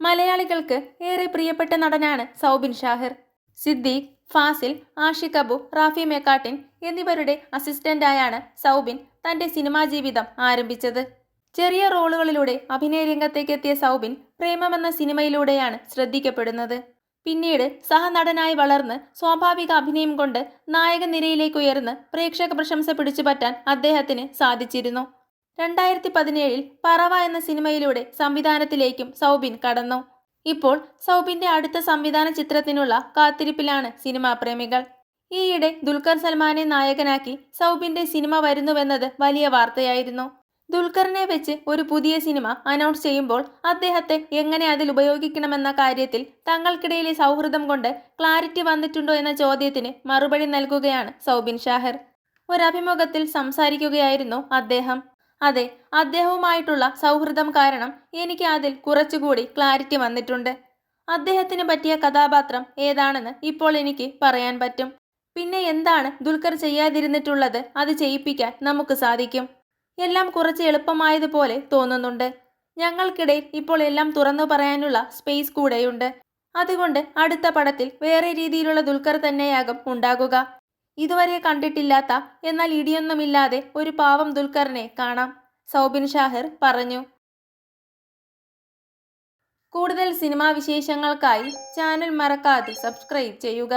മലയാളികൾക്ക് ഏറെ പ്രിയപ്പെട്ട നടനാണ് സൗബിൻ ഷാഹിർ. സിദ്ദീഖ് ഫാസിൽ ആഷിഖ് അബു റാഫി മെക്കാട്ടിൻ എന്നിവരുടെ അസിസ്റ്റന്റായാണ് സൗബിൻ തന്റെ സിനിമാ ജീവിതം ആരംഭിച്ചത്. ചെറിയ റോളുകളിലൂടെ അഭിനയ രംഗത്തേക്ക് എത്തിയ സൗബിൻ പ്രേമം എന്ന സിനിമയിലൂടെയാണ് ശ്രദ്ധിക്കപ്പെടുന്നത്. പിന്നീട് സഹനടനായി വളർന്ന് സ്വാഭാവിക അഭിനയം കൊണ്ട് നായക നിരയിലേക്ക് ഉയർന്ന് പ്രേക്ഷക പ്രശംസ പിടിച്ചുപറ്റാൻ അദ്ദേഹത്തിന് സാധിച്ചിരുന്നു. രണ്ടായിരത്തി പതിനേഴിൽ പറവ എന്ന സിനിമയിലൂടെ സംവിധാനത്തിലേക്കും സൗബിൻ കടന്നു. ഇപ്പോൾ സൗബിന്റെ അടുത്ത സംവിധാന ചിത്രത്തിനുള്ള കാത്തിരിപ്പിലാണ് സിനിമാ പ്രേമികൾ. ഈയിടെ ദുൽഖർ സൽമാനെ നായകനാക്കി സൗബിന്റെ സിനിമ വരുന്നുവെന്നത് വലിയ വാർത്തയായിരുന്നു. ദുൽഖറിനെ വെച്ച് ഒരു പുതിയ സിനിമ അനൗൺസ് ചെയ്യുമ്പോൾ അദ്ദേഹത്തെ എങ്ങനെ അതിൽ ഉപയോഗിക്കണമെന്ന കാര്യത്തിൽ തങ്ങൾക്കിടയിലെ സൗഹൃദം കൊണ്ട് ക്ലാരിറ്റി വന്നിട്ടുണ്ടോ എന്ന ചോദ്യത്തിന് മറുപടി നൽകുകയാണ് സൗബിൻ ഷാഹിർ. ഒരഭിമുഖത്തിൽ സംസാരിക്കുകയായിരുന്നു അദ്ദേഹം. അതെ അദ്ദേഹവുമായിട്ടുള്ള സൗഹൃദം കാരണം എനിക്ക് അതിൽ കുറച്ചുകൂടി ക്ലാരിറ്റി വന്നിട്ടുണ്ട്. അദ്ദേഹത്തിന് പറ്റിയ കഥാപാത്രം ഏതാണെന്ന് ഇപ്പോൾ എനിക്ക് പറയാൻ പറ്റും. പിന്നെ എന്താണ് ദുൽഖർ ചെയ്യാതിരുന്നിട്ടുള്ളത് അത് ചെയ്യിപ്പിക്കാൻ നമുക്ക് സാധിക്കും? എല്ലാം കുറച്ച് എളുപ്പമായതുപോലെ തോന്നുന്നുണ്ട്. ഞങ്ങൾക്കിടയിൽ ഇപ്പോൾ എല്ലാം തുറന്നു പറയാനുള്ള സ്പേസ് കൂടെയുണ്ട്. അതുകൊണ്ട് അടുത്ത പടത്തിൽ വേറെ രീതിയിലുള്ള ദുൽഖർ തന്നെയാകും ഉണ്ടാകുക. ഇതുവരെ കണ്ടിട്ടില്ലാത്ത എന്നാൽ ഇടിയൊന്നുമില്ലാതെ ഒരു പാവം ദുൽഖറിനെ കാണാം സൗബിൻ ഷാഹിർ പറഞ്ഞു. കൂടുതൽ സിനിമാ വിശേഷങ്ങൾക്കായി ചാനൽ മറക്കാതെ സബ്സ്ക്രൈബ് ചെയ്യുക.